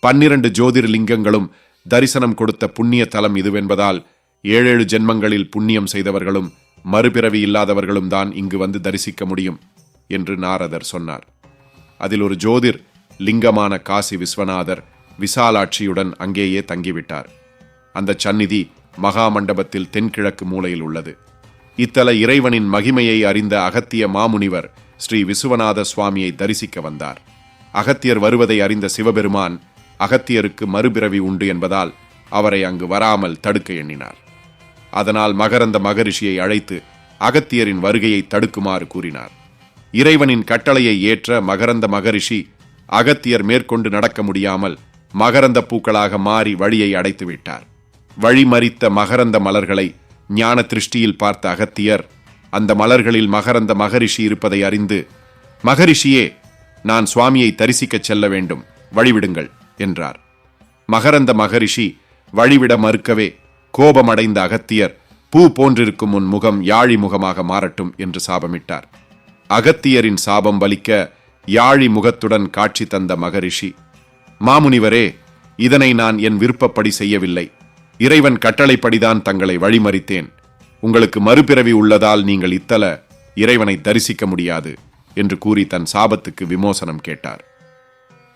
பன்னிரண்டு ஜோதிர்லிங்கங்களும் தரிசனம் கொடுத்த புண்ணிய தலம் இதுவென்பதால் ஏழேழு ஜென்மங்களில் புண்ணியம் செய்தவர்களும் மறுபிறவி இல்லாதவர்களும் தான் இங்கு வந்து தரிசிக்க முடியும் என்று நாரதர் சொன்னார். அதில் ஒரு ஜோதிர் லிங்கமான காசி விஸ்வநாதர் விசாலாட்சியுடன் அங்கேயே தங்கிவிட்டார். அந்த சந்நிதி மகாமண்டபத்தில் தென்கிழக்கு மூலையில் உள்ளது. இத்தல இறைவனின் மகிமையை அறிந்த அகத்திய மாமுனிவர் ஸ்ரீ விசுவநாத சுவாமியை தரிசிக்க வந்தார். அகத்தியர் வருவதை அறிந்த சிவபெருமான் அகத்தியருக்கு மறுபிறவி உண்டு என்பதால் அவரை அங்கு வராமல் தடுக்க எண்ணினார். அதனால் மகரந்த மகரிஷியை அழைத்து அகத்தியரின் வருகையை தடுக்குமாறு கூறினார். இறைவனின் கட்டளையை ஏற்ற மகரந்த மகரிஷி அகத்தியர் மேற்கொண்டு நடக்க முடியாமல் மகரந்த பூக்களாக மாறி வழியை அடைத்துவிட்டார் வழிமறித்த மகரந்த மலர்களை ஞான திருஷ்டியில் பார்த்த அகத்தியர் அந்த மலர்களில் மகரந்த மகரிஷி இருப்பதை அறிந்து மகரிஷியே நான் சுவாமியை தரிசிக்கச் செல்ல வேண்டும். வழிவிடுங்கள். என்றார். மகரந்த மகரிஷி வழிவிட மறுக்கவே கோபமடைந்த அகத்தியர் பூ போன்றிருக்கும் உன் முகம் யாழி முகமாக மாறட்டும் என்று சாபமிட்டார். அகத்தியரின் சாபம் பலிக்க யாழி முகத்துடன் காட்சி தந்த மகரிஷி மாமுனிவரே இதனை நான் என் விருப்பப்படி செய்யவில்லை. இறைவன் கட்டளைப்படிதான் தங்களை வழிமறித்தேன். உங்களுக்கு மறுபிறவி உள்ளதால் நீங்கள் இத்தல இறைவனை தரிசிக்க முடியாது என்று கூறி தன் சாபத்துக்கு விமோசனம் கேட்டார்.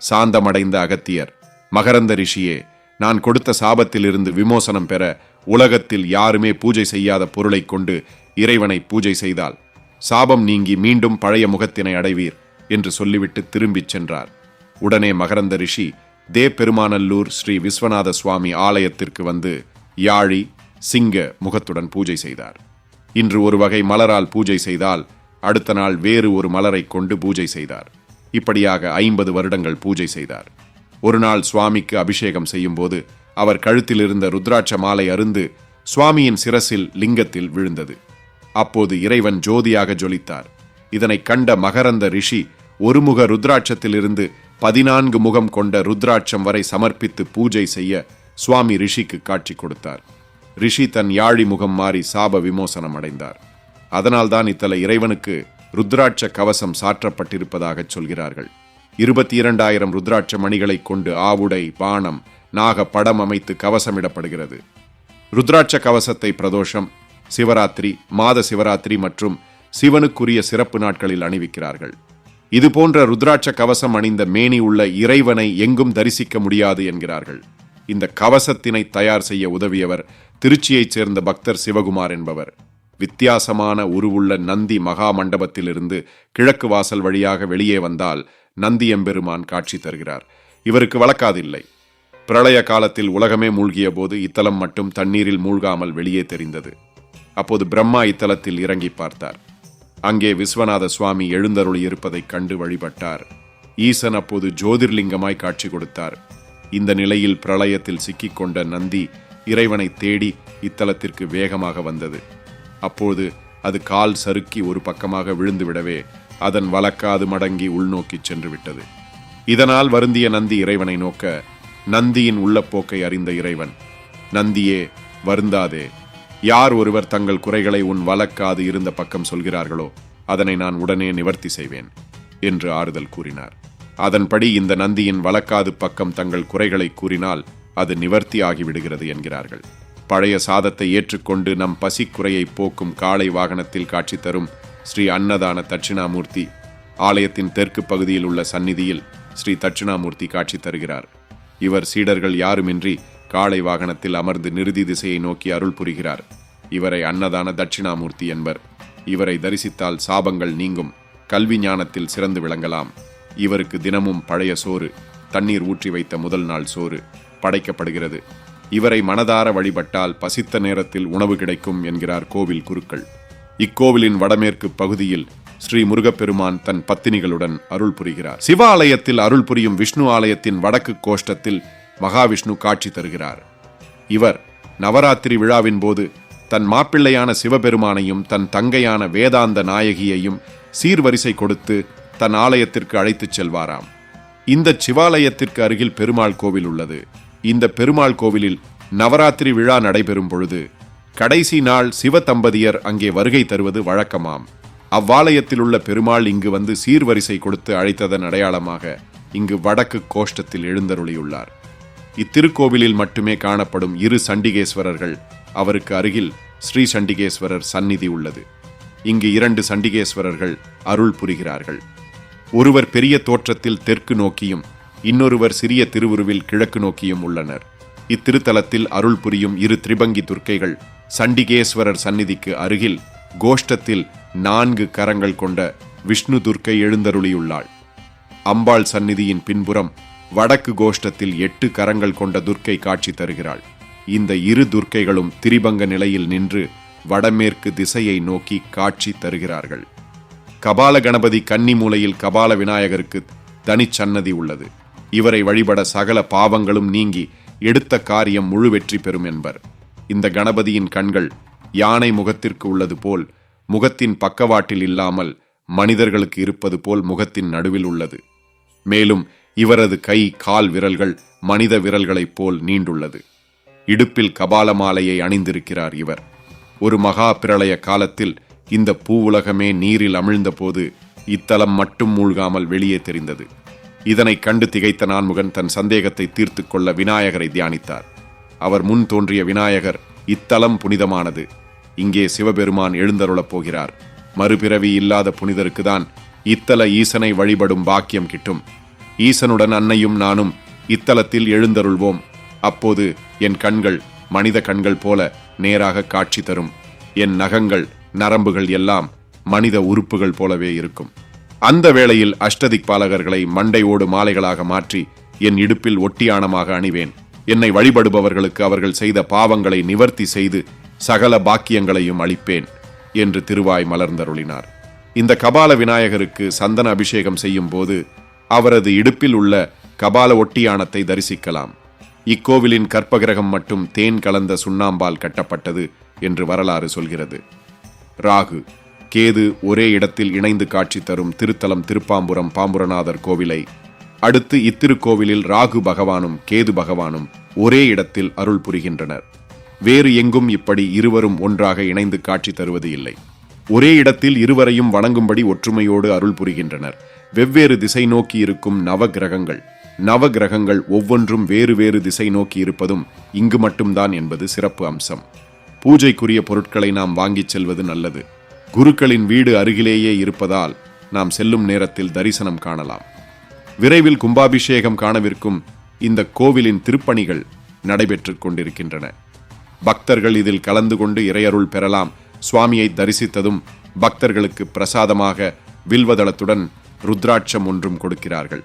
சாந்தமடைந்த அகத்தியர் மகரந்த ரிஷியே நான் கொடுத்த சாபத்திலிருந்து விமோசனம் பெற உலகத்தில் யாருமே பூஜை செய்யாத பொருளைக் கொண்டு இறைவனை பூஜை செய்தால் சாபம் நீங்கி மீண்டும் பழைய முகத்தினை அடைவீர் என்று சொல்லிவிட்டு திரும்பிச் சென்றார். உடனே மகரந்த ரிஷி தே பெருமானல்லூர் ஸ்ரீ விஸ்வநாத சுவாமி ஆலயத்திற்கு வந்து யாழி சிங்க முகத்துடன் பூஜை செய்தார். இன்று ஒரு வகை மலரால் பூஜை செய்தால் அடுத்த நாள் வேறு ஒரு மலரைக் கொண்டு பூஜை செய்தார். இப்படியாக ஐம்பது வருடங்கள் பூஜை செய்தார். ஒரு நாள் சுவாமிக்கு அபிஷேகம் செய்யும்போது அவர் கழுத்தில் இருந்த ருத்ராட்ச மாலை அருந்து சுவாமியின் சிரசில் லிங்கத்தில் விழுந்தது. அப்போது இறைவன் ஜோதியாக ஜொலித்தார். இதனை கண்ட மகரந்த ரிஷி ஒருமுக ருத்ராட்சத்திலிருந்து பதினான்கு முகம் கொண்ட ருத்ராட்சம் வரை சமர்ப்பித்து பூஜை செய்ய சுவாமி ரிஷிக்கு காட்சி கொடுத்தார். ரிஷி தன் யாழி முகம் மாறி சாப விமோசனம் அடைந்தார். அதனால்தான் இத்தல இறைவனுக்கு ருத்ராட்ச கவசம் சாற்றப்பட்டிருப்பதாகச் சொல்கிறார்கள். இருபத்தி இரண்டாயிரம் ருத்ராட்ச மணிகளைக் கொண்டு ஆவுடை பானம் நாக படம் அமைத்து கவசமிடப்படுகிறது. ருத்ராட்ச கவசத்தை பிரதோஷம் சிவராத்திரி மாத சிவராத்திரி மற்றும் சிவனுக்குரிய சிறப்பு நாட்களில் அணிவிக்கிறார்கள். இது போன்ற ருத்ராட்ச கவசம் அணிந்த மேனி உள்ள இறைவனை எங்கும் தரிசிக்க முடியாது என்கிறார்கள். இந்த கவசத்தினை தயார் செய்ய உதவியவர் திருச்சியைச் சேர்ந்த பக்தர் சிவகுமார் என்பவர். வித்தியாசமான உருவுள்ள நந்தி மகா மண்டபத்திலிருந்து கிழக்கு வாசல் வழியாக வெளியே வந்தால் நந்தியம்பெருமான் காட்சி தருகிறார். இவருக்கு வழக்காதில்லை. பிரளய காலத்தில் உலகமே மூழ்கிய போது இத்தலம் மட்டும் தண்ணீரில் மூழ்காமல் வெளியே தெரிந்தது. அப்போது பிரம்மா இத்தலத்தில் இறங்கி பார்த்தார். அங்கே விஸ்வநாத சுவாமி எழுந்தருளி இருப்பதைக் கண்டு வழிபட்டார். ஈசன் அப்போது ஜோதிர்லிங்கமாய் காட்சி கொடுத்தார். இந்த நிலையில் பிரளயத்தில் சிக்கிக்கொண்ட நந்தி இறைவனை தேடி இத்தலத்திற்கு வேகமாக வந்தது. அப்போது அது கால் சறுக்கி ஒரு பக்கமாக விழுந்துவிடவே அதன் வழக்காது மடங்கி உள்நோக்கிச் சென்று விட்டது இதனால் வருந்திய நந்தி இறைவனை நோக்க நந்தியின் உள்ளப்போக்கை அறிந்த இறைவன் நந்தியே வருந்தாதே. யார் ஒருவர் தங்கள் குறைகளை உன் வழக்காது இருந்த பக்கம் சொல்கிறார்களோ அதனை நான் உடனே நிவர்த்தி செய்வேன் என்று ஆறுதல் கூறினார். அதன்படி இந்த நந்தியின் வழக்காது பக்கம் தங்கள் குறைகளை கூறினால் அது நிவர்த்தி ஆகிவிடுகிறது என்கிறார்கள். பழைய சாதத்தை ஏற்றுக்கொண்டு நம் பசிக்குறையை போக்கும் காளை வாகனத்தில் காட்சி தரும் ஸ்ரீ அன்னதான தட்சிணாமூர்த்தி ஆலயத்தின் தெற்கு பகுதியில் உள்ள சந்நிதியில் ஸ்ரீ தட்சிணாமூர்த்தி காட்சி தருகிறார். இவர் சீடர்கள் யாருமின்றி காளை வாகனத்தில் அமர்ந்து நிறுதி திசையை நோக்கி அருள் புரிகிறார். இவரை அன்னதான தட்சிணாமூர்த்தி என்பர். இவரை தரிசித்தால் சாபங்கள் நீங்கும். கல்வி ஞானத்தில் சிறந்து விளங்கலாம். இவருக்கு தினமும் பழைய சோறு தண்ணீர் ஊற்றி வைத்த முதல் நாள் சோறு படைக்கப்படுகிறது. இவரை மனதார வழிபட்டால் பசித்த நேரத்தில் உணவு கிடைக்கும் என்கிறார் கோவில் குருக்கள். இக்கோவிலின் வடமேற்கு பகுதியில் ஸ்ரீ முருகப்பெருமான் தன் பத்தினிகளுடன் அருள் புரிகிறார். சிவாலயத்தில் அருள் புரியும் விஷ்ணு ஆலயத்தின் வடக்கு கோஷ்டத்தில் மகாவிஷ்ணு காட்சி தருகிறார். இவர் நவராத்திரி விழாவின் போது தன் மாப்பிள்ளையான சிவபெருமானையும் தன் தங்கையான வேதாந்த நாயகியையும் சீர்வரிசை கொடுத்து தன் ஆலயத்திற்கு அழைத்துச் செல்வாராம். இந்த சிவாலயத்திற்கு அருகில் பெருமாள் கோவில் உள்ளது. இந்த பெருமாள் கோவிலில் நவராத்திரி விழா நடைபெறும் பொழுது கடைசி நாள் சிவ தம்பதியர் அங்கே வருகை தருவது வழக்கமாம். அவ்வாலயத்தில் உள்ள பெருமாள் இங்கு வந்து சீர்வரிசை கொடுத்து அழைத்ததன் அடையாளமாக இங்கு வடக்கு கோஷ்டத்தில் எழுந்தருளியுள்ளார். இத்திருக்கோவிலில் மட்டுமே காணப்படும் இரு சண்டிகேஸ்வரர்கள் அவருக்கு அருகில் ஸ்ரீ சண்டிகேஸ்வரர் சந்நிதி உள்ளது. இங்கு இரண்டு சண்டிகேஸ்வரர்கள் அருள் புரிகிறார்கள். ஒருவர் பெரிய தோற்றத்தில் தெற்கு நோக்கியும் இன்னொருவர் சிறிய திருவுருவில் கிழக்கு நோக்கியும் உள்ளனர். இத்திருத்தலத்தில் அருள் புரியும் இரு திரிபங்கி துர்க்கைகள் சண்டிகேஸ்வரர் சந்நிதிக்கு அருகில் கோஷ்டத்தில் நான்கு கரங்கள் கொண்ட விஷ்ணு துர்க்கை எழுந்தருளியுள்ளாள். அம்பாள் சந்நிதியின் பின்புறம் வடக்கு கோஷ்டத்தில் எட்டு கரங்கள் கொண்ட துர்க்கை காட்சி தருகிறாள். இந்த இரு துர்க்கைகளும் திரிபங்க நிலையில் நின்று வடமேற்கு திசையை நோக்கி காட்சி தருகிறார்கள். கபால கணபதி கன்னி மூலையில் கபால விநாயகருக்கு தனிச்சன்னதி உள்ளது. இவரை வழிபட சகல பாவங்களும் நீங்கி எடுத்த காரியம் முழு வெற்றி பெறும் என்பர். இந்த கணபதியின் கண்கள் யானை முகத்திற்கு உள்ளது போல் முகத்தின் பக்கவாட்டில் இல்லாமல் மனிதர்களுக்கு இருப்பது போல் முகத்தின் நடுவில் உள்ளது. மேலும் இவரது கை கால் விரல்கள் மனித விரல்களைப் போல் நீண்டுள்ளது. இடுப்பில் கபால மாலையை அணிந்திருக்கிறார் இவர். ஒரு மகா பிரளய காலத்தில் இந்த பூவுலகமே நீரில் அமிழ்ந்தபோது இத்தலம் மட்டும் மூழ்காமல் வெளியே தெரிந்தது. இதனைக் கண்டு திகைத்த நான்முகன் தன் சந்தேகத்தை தீர்த்து கொள்ள விநாயகரை தியானித்தார். அவர் முன் தோன்றிய விநாயகர் இத்தலம் புனிதமானது. இங்கே சிவபெருமான் எழுந்தருளப் போகிறார். மறுபிறவி இல்லாத புனிதருக்குதான் இத்தல ஈசனை வழிபடும் பாக்கியம் கிட்டும். ஈசனுடன் அன்னையும் நானும் இத்தலத்தில் எழுந்தருள்வோம். அப்போது என் கண்கள் மனித கண்கள் போல நேராக காட்சி தரும். என் நகங்கள் நரம்புகள் எல்லாம் மனித உறுப்புகள் போலவே இருக்கும். அந்த வேளையில் அஷ்டதிக் பாலகர்களை மண்டையோடு மாலைகளாக மாற்றி என் இடுப்பில் ஒட்டியானமாக அணிவேன். என்னை வழிபடுபவர்களுக்கு அவர்கள் செய்த பாவங்களை நிவர்த்தி செய்து சகல பாக்கியங்களையும் அளிப்பேன் என்று திருவாய் மலர்ந்தருளினார். இந்த கபால விநாயகருக்கு சந்தன அபிஷேகம் செய்யும் போது அவரது இடுப்பில் உள்ள கபால ஒட்டியானத்தை தரிசிக்கலாம். இக்கோவிலின் கற்பகிரகம் மட்டும் தேன் கலந்த சுண்ணாம்பால் கட்டப்பட்டது என்று வரலாறு சொல்கிறது. ராகு கேது ஒரே இடத்தில் இணைந்து காட்சி தரும் திருத்தலம் திருப்பாம்புரம் பாம்புரநாதர் கோவிலை அடுத்து இத்திருக்கோவிலில் ராகு பகவானும் கேது பகவானும் ஒரே இடத்தில் அருள் புரிகின்றனர். வேறு எங்கும் இப்படி இருவரும் ஒன்றாக இணைந்து காட்சி தருவது இல்லை. ஒரே இடத்தில் இருவரையும் வணங்கும்படி ஒற்றுமையோடு அருள் புரிகின்றனர். வெவ்வேறு திசை நோக்கி இருக்கும் நவ கிரகங்கள் நவ கிரகங்கள் ஒவ்வொன்றும் வேறு வேறு திசை நோக்கி இருப்பதும் இங்கு மட்டும்தான் என்பது சிறப்பு அம்சம். பூஜைக்குரிய பொருட்களை நாம் வாங்கிச் செல்வது நல்லது. குருக்களின் வீடு அருகிலேயே இருப்பதால் நாம் செல்லும் நேரத்தில் தரிசனம் காணலாம். விரைவில் கும்பாபிஷேகம் காணவிருக்கும் இந்த கோவிலின் திருப்பணிகள் நடைபெற்றுக் கொண்டிருக்கின்றன. பக்தர்கள் இதில் கலந்து கொண்டு இறையருள் பெறலாம். சுவாமியை தரிசித்ததும் பக்தர்களுக்கு பிரசாதமாக வில்வதளத்துடன் ருத்ராட்சம் ஒன்றும் கொடுக்கிறார்கள்.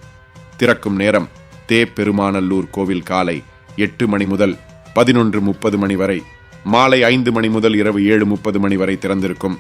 திறக்கும் நேரம் தே பெருமானல்லூர் கோவில் காலை எட்டு மணி முதல் பதினொன்று முப்பது மணி வரை மாலை ஐந்து மணி முதல் இரவு ஏழு முப்பது மணி வரை திறந்திருக்கும்.